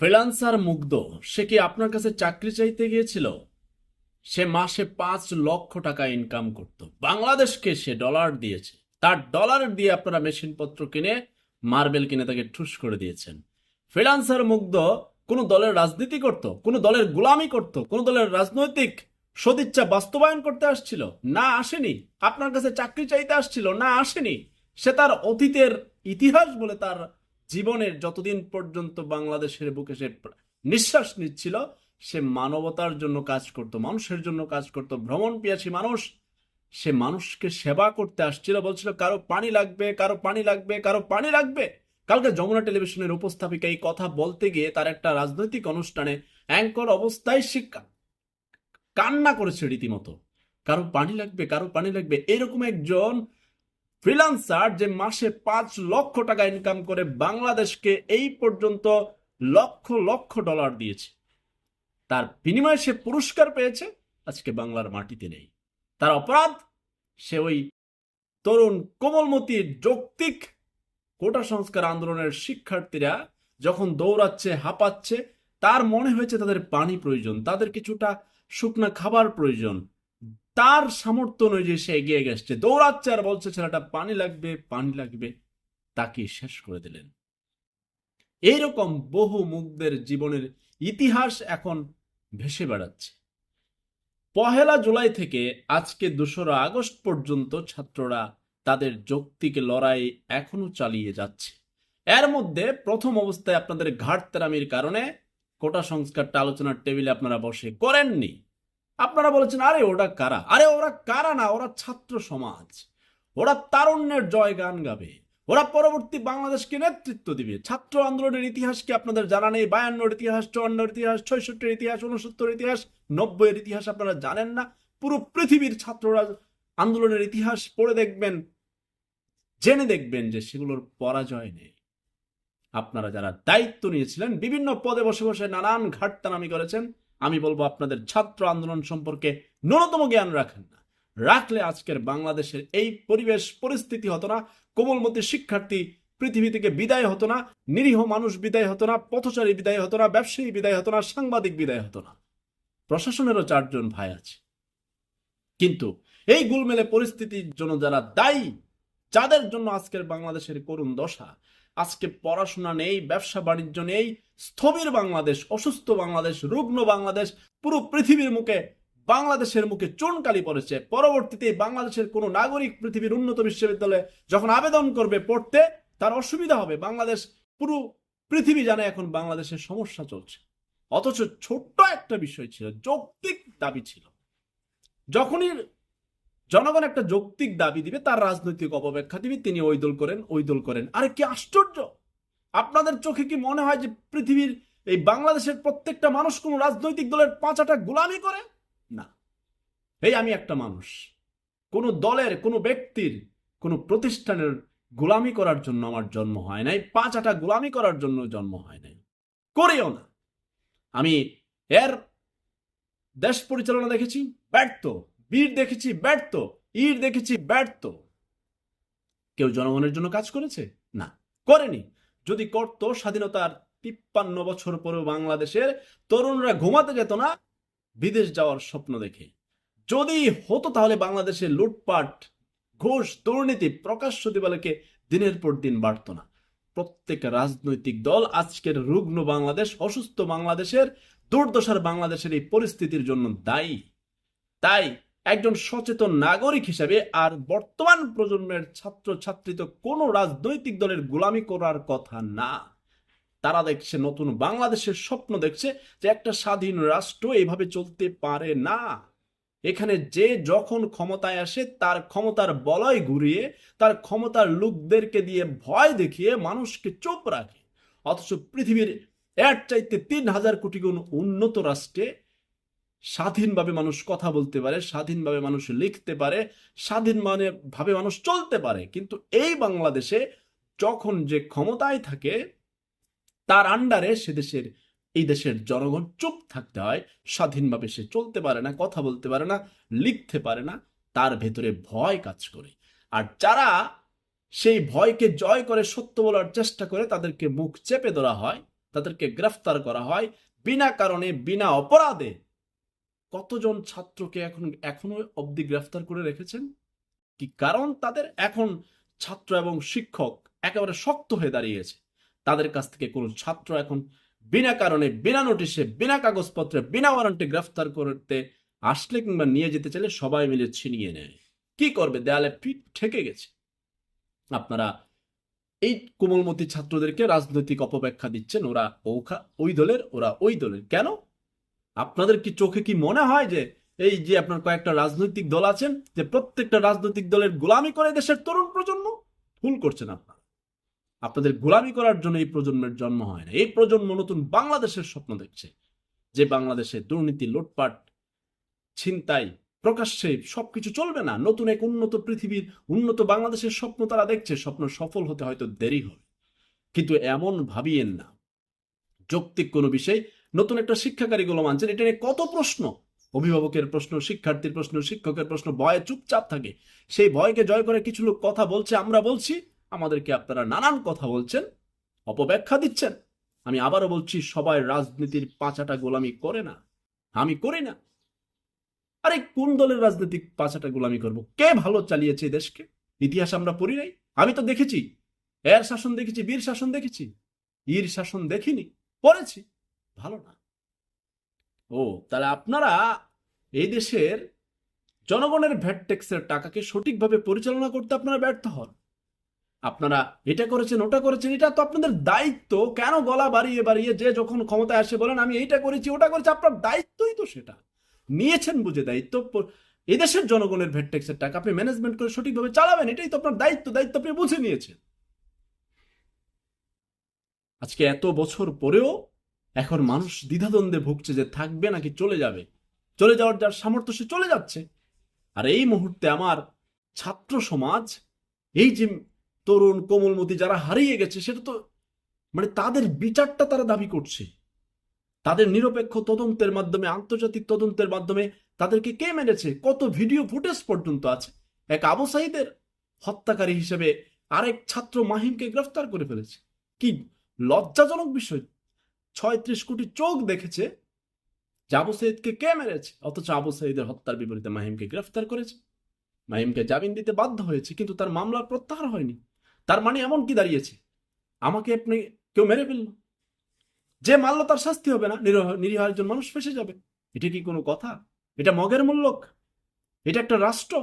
Freelancer মুগ্ধ। সে কি আপনার কাছে চাকরি চাইতে গিয়েছিল? সে মাসে পাঁচ লক্ষ টাকা ইনকাম করত। বাংলাদেশকে সে ডলার দিয়েছে। তার ডলার দিয়ে আপনারা মেশিনপত্র কিনে মার্বেল কিনে তাকে ঠুস করে দিয়েছেন। ফ্রিলান্সার মুগ্ধ কোন দলের রাজনীতি করত, কোন দলের গোলামি করত, কোন দলের রাজনৈতিক সদিচ্ছা বাস্তবায়ন করতে আসছিল। না আসেনি। আপনার কাছে চাকরি চাইতে আসছিল, না আসেনি। সে তার অতীতের ইতিহাস বলে তার জীবনের যতদিন পর্যন্ত বাংলাদেশের বুকে সে নিঃশ্বাস নিচ্ছিল, সে মানবতার জন্য কাজ করত, মানুষের জন্য কাজ করত, ভ্রমণ পিয়াসী মানুষ, সে মানুষকে সেবা করতে আসছিল, বলছিল, কারও পানি লাগবে, কারও পানি লাগবে, কারও পানি লাগবে। কালকে যমুনা টেলিভিশনের উপস্থাপিকা এই কথা বলতে গিয়ে তার একটা রাজনৈতিক অনুষ্ঠানে অ্যাঙ্কর অবস্থায় সে কান্না করেছে রীতিমতো। কারও পানি লাগবে, কারও পানি লাগবে। এরকম একজন ফ্রিলান্সার যে মাসে পাঁচ লক্ষ টাকা ইনকাম করে বাংলাদেশকে এই পর্যন্ত লক্ষ লক্ষ ডলার দিয়েছে। তার বিনিময়ে সে পুরস্কার পেয়েছে, আজকে বাংলার মাটিতে নেই। তার অপরাধ, সে ওই তরুণ কোমলমতি যৌক্তিক কোটা সংস্কার আন্দোলনের শিক্ষার্থীরা যখন দৌড়াচ্ছে, হাঁপাচ্ছে, তার মনে হয়েছে তাদের পানি প্রয়োজন, তাদের কিছুটা শুকনা খাবার প্রয়োজন। তার সামর্থ্য অনুযায়ী সে এগিয়ে গেছে দৌড়াচ্ছে আর বলছে, ছেলেটা পানি লাগবে পানি লাগবে। তাকে শেষ করে দিলেন। এইরকম বহু মুখদের জীবনের ইতিহাস এখন ভেসে বেড়াচ্ছে। পহেলা জুলাই থেকে আজকে দোসরা আগস্ট পর্যন্ত ছাত্ররা তাদের যৌক্তিক লড়াই এখনও চালিয়ে যাচ্ছে। এর মধ্যে প্রথম অবস্থায় আপনাদের ঘাটতারামির কারণে কোটা সংস্কারটা আলোচনার টেবিলে আপনারা বসে করেননি। আপনারা বলেছেন, আরে, ওরা কারা? আরে, ওরা কারা না? ওরা ছাত্র সমাজ। ওরা তারুণ্যের জয় গান গাবে। ওরা পরবর্তী বাংলাদেশকে নেতৃত্ব দিবে। ছাত্র আন্দোলনের ইতিহাস কি আপনাদের জানা নেই? বায়ান্নর ইতিহাস, চুয়ান্নর ইতিহাস, ছয়ষট্টির ইতিহাস উনসত্তর ইতিহাস, নব্বইয়ের ইতিহাস আপনারা জানেন না? পুরো পৃথিবীর ছাত্ররা আন্দোলনের ইতিহাস পড়ে দেখবেন, জেনে দেখবেন যে সেগুলোর পরাজয় নেই। আপনারা যারা দায়িত্ব নিয়েছিলেন, বিভিন্ন পদে বসে বসে নানান ঘাটতানামি করেছেন আমি বলব আপনাদের ছাত্র আন্দোলন সম্পর্কে ন্যূনতম জ্ঞান রাখেন না। রাখলে আজকের বাংলাদেশের এই পরিবেশ পরিস্থিতি হতো না, কোমলমতি শিক্ষার্থী পৃথিবী থেকে বিদায় হতো না, নিরীহ মানুষ বিদায় হতো না, পথচারী বিদায় হতো না, ব্যবসায়ী বিদায় হতো না, সাংবাদিক বিদায় হতো না। প্রশাসনেরও চারজন ভাই আছে। কিন্তু এই গুলমেলে পরিস্থিতির জন্য যারা দায়ী, যাদের জন্য আজকের বাংলাদেশের করুণ দশা আজকে পড়াশোনা নেই, ব্যবসা বাণিজ্য নেই, স্থবির বাংলাদেশ, অসুস্থ বাংলাদেশ, রুগ্ন বাংলাদেশ, পুরো পৃথিবীর মুখে, বাংলাদেশের মুখে চুনকালি পড়েছে। পরবর্তীতে বাংলাদেশের কোনো নাগরিক পৃথিবীর উন্নত বিশ্ববিদ্যালয়ে যখন আবেদন করবে পড়তে, তার অসুবিধা হবে। বাংলাদেশ, পুরো পৃথিবী জানে এখন বাংলাদেশের সমস্যা চলছে। অথচ ছোট্ট একটা বিষয় ছিল, যৌক্তিক দাবি ছিল। যখনই জনগণ একটা যৌক্তিক দাবি দিবে, তার রাজনৈতিক অপব্যাখ্যা দিবে, তিনি ওই দল করেন ওই দল করেন। আরে কি আশ্চর্য! আপনাদের চোখে কি মনে হয় যে পৃথিবীর এই বাংলাদেশের প্রত্যেকটা মানুষ কোন রাজনৈতিক দলের পাঁচাটা গোলামি করে? না। এই আমি একটা মানুষ। কোন দলের, কোন ব্যক্তির, কোন প্রতিষ্ঠানের গোলামি করার জন্য আমার জন্ম হয় নাই, পাঁচাটা গোলামি করার জন্য জন্ম হয় নাই। করেও না। আমি এর দেশ পরিচালনা দেখেছি, ব্যর্থ। বীর দেখেছি, ব্যর্থ। ইট দেখেছি, ব্যর্থ। কেউ জনগণের জন্য কাজ করেছে? না, করেনি। যদি করত, স্বাধীনতার তিপ্পান্ন বছর পরেও বাংলাদেশের তরুণরা ঘুমাতে যেত না, বিদেশ যাওয়ার স্বপ্ন দেখে। যদি হতো তাহলে বাংলাদেশে লুটপাট, ঘোষ, দুর্নীতি প্রকাশ্য দিবালকে দিনের পর দিন বাড়ত না। প্রত্যেক রাজনৈতিক দল আজকের রুগ্ন বাংলাদেশ, অসুস্থ বাংলাদেশের, দুর্দশার বাংলাদেশের এই পরিস্থিতির জন্য দায়ী। তাই একজন সচেতন নাগরিক হিসেবে আর বর্তমান প্রজন্মের ছাত্র ছাত্রী তো কোনো রাজনৈতিক দলের গোলামি করার কথা না। তারা দেখছে নতুন বাংলাদেশের স্বপ্ন দেখছে যে একটা স্বাধীন রাষ্ট্র এইভাবে চলতে পারে না। এখানে যে যখন ক্ষমতায় আসে, তার ক্ষমতার বলয় ঘুরিয়ে, তার ক্ষমতার লোকদেরকে দিয়ে ভয় দেখিয়ে মানুষকে চুপ রাখে। অথচ পৃথিবীর এর চাইতে তিন হাজার কোটি গুণ উন্নত রাষ্ট্রে স্বাধীনভাবে মানুষ কথা বলতে পারে, স্বাধীনভাবে মানুষ লিখতে পারে স্বাধীন মানে ভাবে মানুষ চলতে পারে। কিন্তু এই বাংলাদেশে যখন যে ক্ষমতায় থাকে, তার আন্ডারে সে দেশের, এই দেশের জনগণ চুপ থাকতে হয়, স্বাধীনভাবে সে চলতে পারে না, কথা বলতে পারে না, লিখতে পারে না, তার ভেতরে ভয় কাজ করে। আর যারা সেই ভয়কে জয় করে, সত্য বলার চেষ্টা করে, তাদেরকে মুখ চেপে ধরা হয়, তাদেরকে গ্রেফতার করা হয়, বিনা কারণে, বিনা অপরাধে কতজন ছাত্রকে এখন, এখনও অবধি গ্রেফতার করে রেখেছেন? কি কারণ? তাদের এখন ছাত্র এবং শিক্ষক একেবারে শক্ত হয়ে দাঁড়িয়েছে। তাদের কাছ থেকে কোনো ছাত্র এখন বিনা কারণে, বিনা নোটিশে, বিনা কাগজপত্রে, বিনা ওয়ারেন্টে গ্রেফতার করতে আসলে কিংবা নিয়ে যেতে চাইলে সবাই মিলে ছিনিয়ে নেয়। কি করবে? দেয়ালে পিঠ ঠেকে গেছে। আপনারা এই কোমলমতি ছাত্রদেরকে রাজনৈতিক অপব্যাখ্যা দিচ্ছেন। ওরা ওখা, ওই দলের, ওরা ওই দলের। কেন? আপনাদের কি চোখে কি মনে হয় যে এই যে আপনার কয়েকটা রাজনৈতিক দল আছেন, যে প্রত্যেকটা রাজনৈতিক দলের গোলামি করে দেশের তরুণ প্রজন্ম? ভুল করছেন আপনারা। আপনাদের গোলামি করার জন্য এই প্রজন্মের জন্ম হয় না। এই প্রজন্ম নতুন বাংলাদেশের স্বপ্ন দেখছে। যে বাংলাদেশে দুর্নীতি, লুটপাট, ছিনতাই প্রকাশ্যে সবকিছু চলবে না। নতুন এক উন্নত পৃথিবীর, উন্নত বাংলাদেশের স্বপ্ন তারা দেখছে। স্বপ্ন সফল হতে হয়তো দেরি হবে। কিন্তু এমন ভাবিয়েন না। যৌক্তিক কোনো বিষয় নতুন একটা শিক্ষা কারিকুলাম আনছেন, এটা নিয়ে কত প্রশ্ন? অভিভাবকের প্রশ্ন, শিক্ষার্থীর প্রশ্ন, শিক্ষকের প্রশ্ন, ভয়ে চুপচাপ থাকে। সেই ভয়কে জয় করে কিছু লোক কথা বলছে, আমরা বলছি, আমাদেরকে আপনারা নানান কথা বলছেন, অপব্যাখ্যা দিচ্ছেন। আমি আবারও বলছি, সবাই রাজনীতির পাঁচাটা গোলামি করে না। আমি করি না। আরে, কোন দলের রাজনৈতিক পাঁচাটা গোলামি করব? কে ভালো চালিয়েছে দেশকে? ইতিহাস আমরা পড়ি নাই। আমি তো দেখেছি। এর শাসন দেখেছি, বীর শাসন দেখেছি। ইর শাসন দেখিনি, পড়েছি। ভালো না। ও, তাহলে আপনারা এই দেশের জনগণের ভ্যাট ট্যাক্সের টাকাকে সঠিকভাবে পরিচালনা করতে আপনারা ব্যর্থ হন। আপনারা এটা করেছেন, ওটা করেছেন, এটা তো আপনাদের দায়িত্ব। কেন গলা বাড়িয়ে বাড়িয়ে যে যখন ক্ষমতায় আসে বলেন, আমি এইটা করেছি, ওটা করেছি। আপনার দায়িত্বই তো সেটা। নিয়েছেন বুঝে দায়িত্ব। এদেশের জনগণের ভ্যাট ট্যাক্সের টাকা আপনি ম্যানেজমেন্ট করে সঠিকভাবে চালাবেন, এটাই তো আপনার দায়িত্ব। দায়িত্ব আপনি বুঝে নিয়েছেন। আজকে এত বছর পরেও এখন মানুষ দ্বিধাদ্বন্দ্বে ভুগছে যে থাকবে নাকি চলে যাবে। চলে যাওয়ার যার সামর্থ্য, সে চলে যাচ্ছে। আর এই মুহূর্তে আমার ছাত্র সমাজ, এই যে তরুণ, কোমলমতি যারা হারিয়ে গেছে, সেটা তো মানে তাদের বিচারটা তারা দাবি করছে। তাদের নিরপেক্ষ তদন্তের মাধ্যমে, আন্তর্জাতিক তদন্তের মাধ্যমে তাদেরকে কে মেরেছে? কত ভিডিও ফুটেজ পর্যন্ত আছে? এক আবু হত্যাকারী হিসেবে আরেক ছাত্র মাহিমকে গ্রেফতার করে ফেলেছে। কি লজ্জাজনক বিষয়। ছয়ত্রিশ কোটি চোখ দেখেছে যে আবু সাইদকে কে মেরেছে? অথচ আবু সাইদের হত্যার বিপরীতে মাহিমকে গ্রেফতার করেছে। মাহিমকে জামিন দিতে বাধ্য হয়েছে, কিন্তু তার মামলার প্রত্যাহার হয়নি। তার মানে এমন কি দাঁড়িয়েছে? আমাকে আপনি কেউ মেরে ফেলল। যে মারলো তার শাস্তি হবে না, নিরহ, নিরীহ একজন মানুষ ফেসে যাবে। এটা কি কোনো কথা? এটা মগের মূল্যক এটা একটা রাষ্ট্র?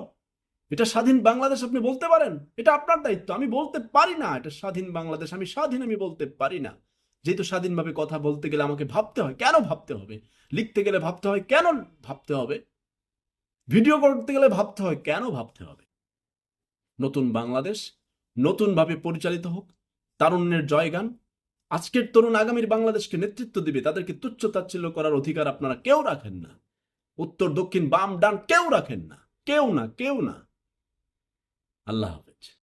এটা স্বাধীন বাংলাদেশ আপনি বলতে পারেন? এটা আপনার দায়িত্ব। আমি বলতে পারি না, এটা স্বাধীন বাংলাদেশ। আমি স্বাধীন, আমি বলতে পারি না। যেহেতু স্বাধীনভাবে কথা বলতে গেলে আমাকে ভাবতে হয়, কেন ভাবতে হবে? লিখতে গেলে ভাবতে হয়, কেন ভাবতে হবে? ভিডিও করতে গেলে ভাবতে হয়, কেন ভাবতে হবে? নতুন বাংলাদেশ, নতুনভাবে পরিচালিত হোক, তারুণ্যের জয়গান, আজকের তরুণ আগামীর বাংলাদেশকে নেতৃত্ব দিবে, তাদেরকে তুচ্ছ তাচ্ছিল্য করার অধিকার আপনারা কেউ রাখেন না। উত্তর, দক্ষিণ, বাম, ডান কেউ রাখেন না, কেউ না কেউ না। আল্লাহ